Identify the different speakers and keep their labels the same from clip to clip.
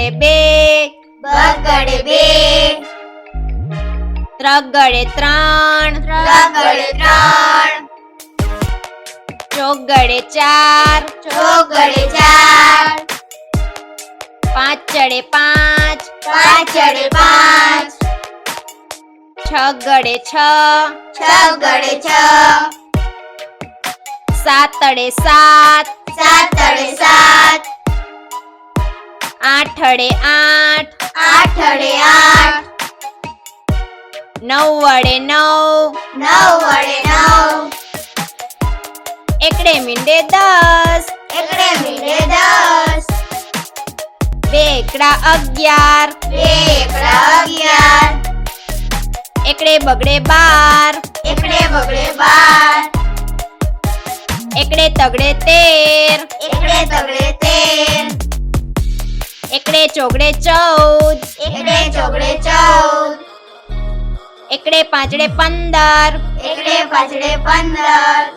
Speaker 1: બગડે બે.
Speaker 2: બગડે બે.
Speaker 1: ત્રગડે ત્રણ.
Speaker 2: ત્રગડે ત્રણ.
Speaker 1: ચોગડે ચાર.
Speaker 2: ચોગડે ચાર.
Speaker 1: પાંચડે પાંચ.
Speaker 2: પાંચડે પાંચ.
Speaker 1: છગડે છ.
Speaker 2: છગડે છ.
Speaker 1: સાતડે સાત.
Speaker 2: સાતડે સાત.
Speaker 1: આઠડે આઠ
Speaker 2: આઠડે આઠ
Speaker 1: નવડે નવ
Speaker 2: નવ વડે નવ
Speaker 1: એકડે મીંડે દસ
Speaker 2: એકડે મીંડે દસ
Speaker 1: બે એકડા અગિયાર
Speaker 2: બે એકડા અગિયાર
Speaker 1: એકડે બગડે બાર
Speaker 2: એકડે બગડે બાર
Speaker 1: એકડે તગડે તેર
Speaker 2: એકડે તગડે તેર
Speaker 1: એકડે ચોગડે ચૌદ.
Speaker 2: એકડે ચોગડે ચૌદ.
Speaker 1: એકડે પાંચડે પંદર.
Speaker 2: એકડે પાંચડે પંદર.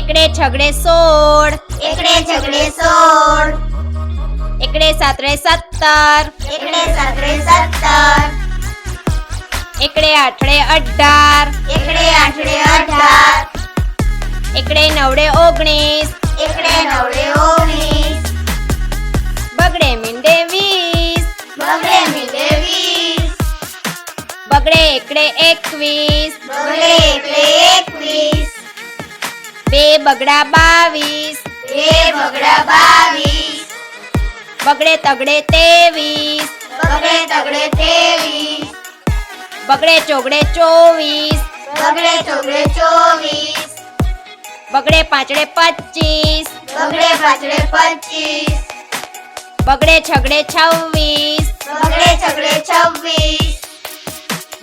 Speaker 1: એકડે છગડે સોળ.
Speaker 2: એકડે છગડે સોળ.
Speaker 1: એકડે સાતડે સત્તર.
Speaker 2: એકડે સાતરે સત્તર.
Speaker 1: એકડે આઠડે અઢાર.
Speaker 2: એકડે આઠડે અઢાર.
Speaker 1: એકડે નવડે ઓગણીસ.
Speaker 2: એકડે નવડે ઓગણીસ.
Speaker 1: બગડે મીંડે વીસ.
Speaker 2: બગડે મીંડે વીસ.
Speaker 1: બગડે એકડે એકવીસ.
Speaker 2: બગડે એકડે એકવીસ.
Speaker 1: બે બગડા બાવીસ.
Speaker 2: બે બગડા બાવીસ.
Speaker 1: બગડે તગડે તેવીસ
Speaker 2: બગડે તગડે તેવીસ
Speaker 1: બગડે ચોગડે ચોવીસ.
Speaker 2: બગડે ચોગડે ચોવીસ.
Speaker 1: બગડે પાંચડે પચીસ.
Speaker 2: બગડે પાંચડે પચીસ.
Speaker 1: બગડે છગડે છવ્વીસ.
Speaker 2: બગડે છગડે છવ્વીસ.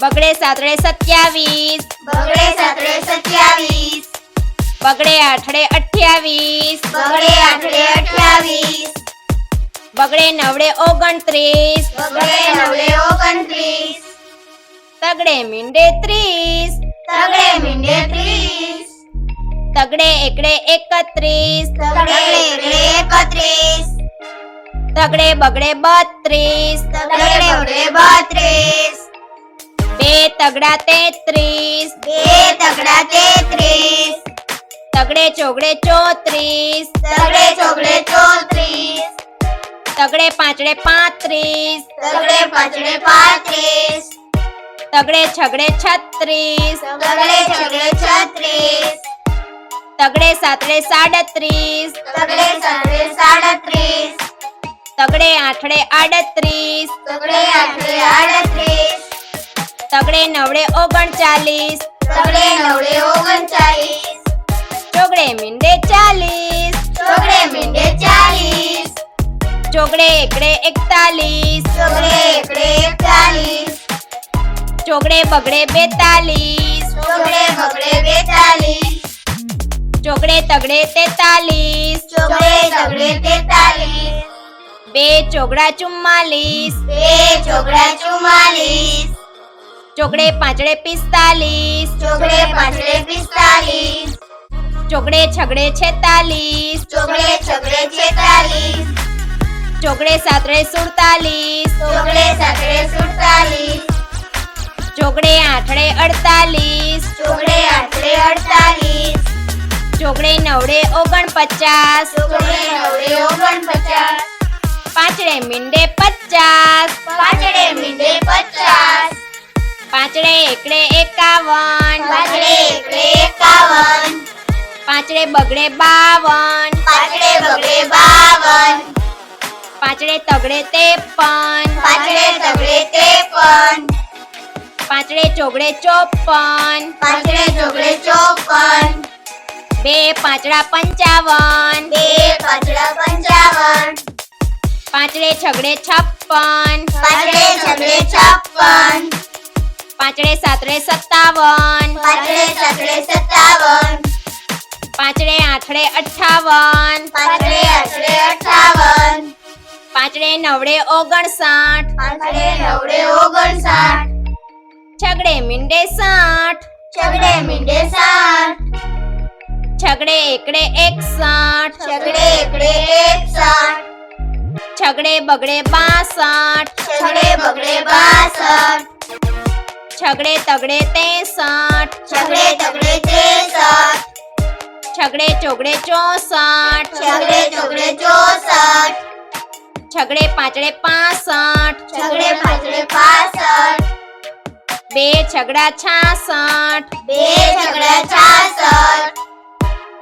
Speaker 1: બગડે સાતડે સત્યાવીસ.
Speaker 2: બગડે સાતડે સત્યાવીસ.
Speaker 1: બગડે આઠડે અઠ્યાવીસ.
Speaker 2: બગડે આઠડે અઠ્યાવીસ.
Speaker 1: બગડે નવડે ઓગણત્રીસ.
Speaker 2: બગડે નવડે ઓગણત્રીસ.
Speaker 1: તગડે મીંડે ત્રીસ.
Speaker 2: તગડે મીંડે ત્રીસ.
Speaker 1: તગડે એકડે એકત્રીસ.
Speaker 2: તગડે એકડે એકત્રીસ.
Speaker 1: તગડે બગડે બત્રીસ
Speaker 2: તગડે બગડે બત્રીસ.
Speaker 1: બે તગડા તેત્રીસ
Speaker 2: બે તગડા તેત્રીસ.
Speaker 1: તગડે ચોગડે ચોત્રીસ
Speaker 2: તગડે ચોગડે ચોત્રીસ.
Speaker 1: તગડે પાંચડે પાંત્રીસ
Speaker 2: તગડે પાંચડે પાંત્રીસ.
Speaker 1: તગડે છગડે છત્રીસ
Speaker 2: તગડે છગડે છત્રીસ.
Speaker 1: તગડે સાતડે સાડત્રીસ
Speaker 2: તગડે સાતડે સાડત્રીસ.
Speaker 1: તગડે આઠડે આડત્રીસ.
Speaker 2: તગડે આઠડે આડત્રીસ.
Speaker 1: તગડે નવડે ઓગણચાલીસ.
Speaker 2: તગડે નવડે ઓગણચાલીસ.
Speaker 1: ચોગડે મીંડે ચાલીસ.
Speaker 2: ચોગડે મીંડે ચાલીસ.
Speaker 1: ચોગડે એકડે એકતાલીસ.
Speaker 2: ચોગડે એકડે એકતાલીસ.
Speaker 1: ચોગડે બગડે બેતાલીસ.
Speaker 2: ચોગડે બગડે બેતાલીસ.
Speaker 1: ચોગડે તગડે તેતાલીસ.
Speaker 2: ચોગડે તગડે તેતાલીસ.
Speaker 1: બે ચોગડા ચુમ્માલીસ.
Speaker 2: બે ચોગડા ચુમ્માલીસ.
Speaker 1: ચોગડે પાંચડે પિસ્તાલીસ.
Speaker 2: ચોગડે પાંચડે પિસ્તાલીસ.
Speaker 1: ચોગડે છગડે છેતાલીસ.
Speaker 2: ચોગડે છગડે છેતાલીસ.
Speaker 1: ચોગડે સાતડે સુડતાલીસ.
Speaker 2: ચોગડે સાતડે સુડતાલીસ.
Speaker 1: ચોગડે આઠડે અડતાલીસ.
Speaker 2: ચોગડે આઠડે અડતાલીસ.
Speaker 1: ચોગડે નવડે ઓગણપચાસ.
Speaker 2: ચોગડે નવડે ઓગણપચાસ.
Speaker 1: પાંચડે મીંડે પચાસ.
Speaker 2: પાંચડે મીંડે પચાસ.
Speaker 1: પાંચડે એકડે એકાવન.
Speaker 2: પાંચડે એકડે એકાવન.
Speaker 1: પાંચડે બગડે બાવન.
Speaker 2: પાંચડે બગડે બાવન.
Speaker 1: પાંચડે તગડે ત્રેપન.
Speaker 2: પાંચડે તગડે ત્રેપન.
Speaker 1: પાંચડે ચોગડે ચોપન.
Speaker 2: પાંચડે ચોગડે ચોપન.
Speaker 1: બે પાંચડા પંચાવન.
Speaker 2: બે પાંચડા પંચાવન.
Speaker 1: પાંચડે છગડે છપ્પન.
Speaker 2: પાંચડે છગડે છપ્પન.
Speaker 1: પાંચડે સાતડે સત્તાવન.
Speaker 2: પાંચડે સાતડે સત્તાવન.
Speaker 1: પાંચડે આઠડે અઠ્ઠાવન.
Speaker 2: પાંચડે આઠડે અઠાવન
Speaker 1: પાંચડે નવડે ઓગણસાઠ.
Speaker 2: પાંચડે નવડે ઓગણસાઠ.
Speaker 1: છગડે મીંડે સાઠ.
Speaker 2: છગડે મીંડે સાઠ.
Speaker 1: છગડે એકડે એકસાઠ.
Speaker 2: છગડે એકડે એકસાઠ.
Speaker 1: છગડે બગડે બાસઠ
Speaker 2: છગડે બગડે બાસઠ
Speaker 1: છગડે તગડે તેસઠ
Speaker 2: છગડે તગડે ત્રેસઠ
Speaker 1: છગડે ચોગડે ચોસઠ
Speaker 2: છગડે ચોગડે ચોસઠ
Speaker 1: છગડે પાંચડે પાસઠ
Speaker 2: છગડે પાંચડે પાસઠ
Speaker 1: બે છગડા છાસઠ
Speaker 2: બે છગડા છાસઠ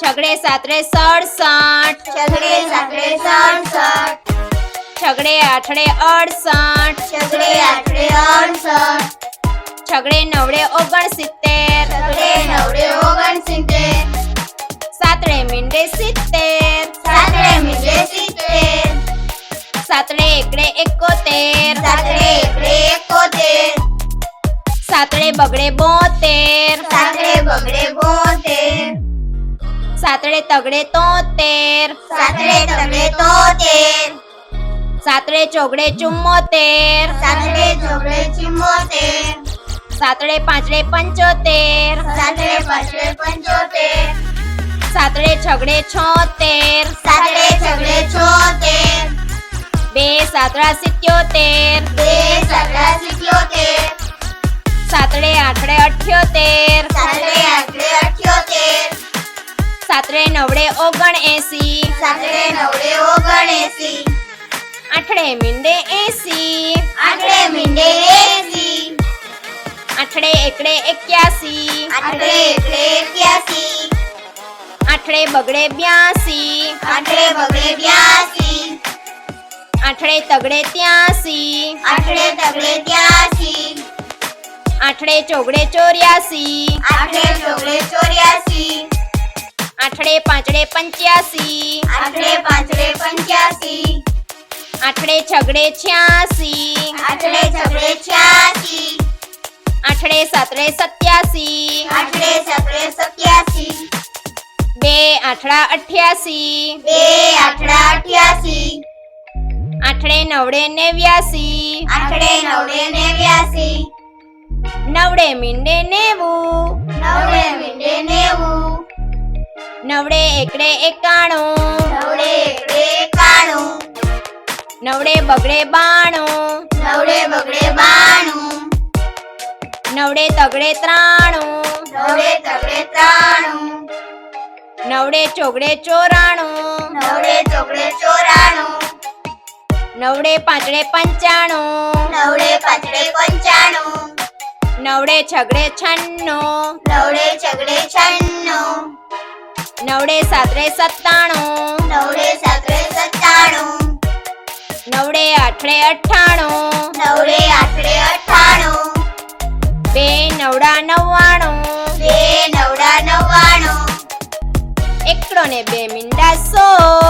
Speaker 1: છગડે સાતરે સડસઠ
Speaker 2: છગડે સાતડે સડસઠ
Speaker 1: છગડે આઠડે અડસઠ.
Speaker 2: છગડે આઠડે અડસઠ.
Speaker 1: છગડે નવડે ઓગણસિત્તેર.
Speaker 2: છગડે નવડે ઓગણસિત્તેર.
Speaker 1: સાતડે મીંડે સિત્તેર.
Speaker 2: સાતડે મીંડે સિત્તેર.
Speaker 1: સાતડે એકડે એકોતેર.
Speaker 2: સાતડે એકડે એકોતેર.
Speaker 1: સાતડે બગડે બોતેર.
Speaker 2: સાતડે બગડે બોતેર.
Speaker 1: સાતડે તગડે તોતેર.
Speaker 2: સાતડે તગડે તોતેર.
Speaker 1: સાતડે ચોગડે ચુમ્મોતેર.
Speaker 2: સાતડે ચોગડે ચુમ્મોતેર.
Speaker 1: સાતડે પાંચડે પંચોતેર.
Speaker 2: સાતડે પાંચડે પંચોતેર.
Speaker 1: સાતડે છગડે છોતેર.
Speaker 2: સાતડે છગડે છોતેર.
Speaker 1: બે સાતડા સિત્યોતેર.
Speaker 2: બે સાતડા સિત્યોતેર.
Speaker 1: સાતડે આઠડે અઠ્યોતેર.
Speaker 2: સાતડે આઠડે અઠ્યોતેર.
Speaker 1: સાતડે નવડે ઓગણ એસી
Speaker 2: સાતડે નવડે ઓગણએસી.
Speaker 1: આઠડે મીંડે એસી.
Speaker 2: આઠડે મીંડે એસી.
Speaker 1: આઠડે એકડે એક્યાસી.
Speaker 2: આઠડે એકડે એક્યાસી.
Speaker 1: આઠડે બગડે બ્યાસી.
Speaker 2: આઠડે બગડે બ્યાસી.
Speaker 1: આઠડે તગડે ત્યાસી.
Speaker 2: આઠડે તગડે ત્યાસી.
Speaker 1: આઠડે ચોગડે ચોર્યાસી.
Speaker 2: આઠડે ચોગડે ચોર્યાસી.
Speaker 1: આઠડે પાંચડે પંચ્યાસી.
Speaker 2: આઠડે પાંચડે પંચ્યાસી.
Speaker 1: આઠડે છગડે છ્યાસી.
Speaker 2: આઠડે છગડે છ્યાસી.
Speaker 1: આઠડે સતરે સત્યાસી.
Speaker 2: આઠડે સતરે સત્યાસી.
Speaker 1: બે આઠડા અઠ્યાસી.
Speaker 2: બે આઠડા અઠ્યાસી.
Speaker 1: આઠડે નવડે નેવ્યાસી.
Speaker 2: આઠડે નવડે નેવ્યાસી.
Speaker 1: નવડે મીંડે નેવું.
Speaker 2: નવડે મીંડે નેવું.
Speaker 1: નવડે એકડે એકાણું.
Speaker 2: નવડે એકડે એકાણું.
Speaker 1: નવડે બગડે બાણું.
Speaker 2: નવડે બગડે બાણું.
Speaker 1: નવડે તગડે ત્રાણું.
Speaker 2: નવડે તગડે ત્રાણું.
Speaker 1: નવડે ચોગડે ચોરાણું.
Speaker 2: નવડે ચોગડે ચોરાણું.
Speaker 1: નવડે પાંચડે પંચાણું.
Speaker 2: નવડે પાંચડે પંચાણું.
Speaker 1: નવડે છગડે છન્નું.
Speaker 2: નવડે છગડે છન્નું.
Speaker 1: નવડે સાતરે સત્તાણું.
Speaker 2: નવડે સાતરે સત્તાણું.
Speaker 1: નવડે આઠડે અઠાણું
Speaker 2: નવડે આઠડે અઠાણું
Speaker 1: બે નવડા નવ્વાણું.
Speaker 2: બે નવડા નવ્વાણું.
Speaker 1: એકડો ને બે મીંડા સો.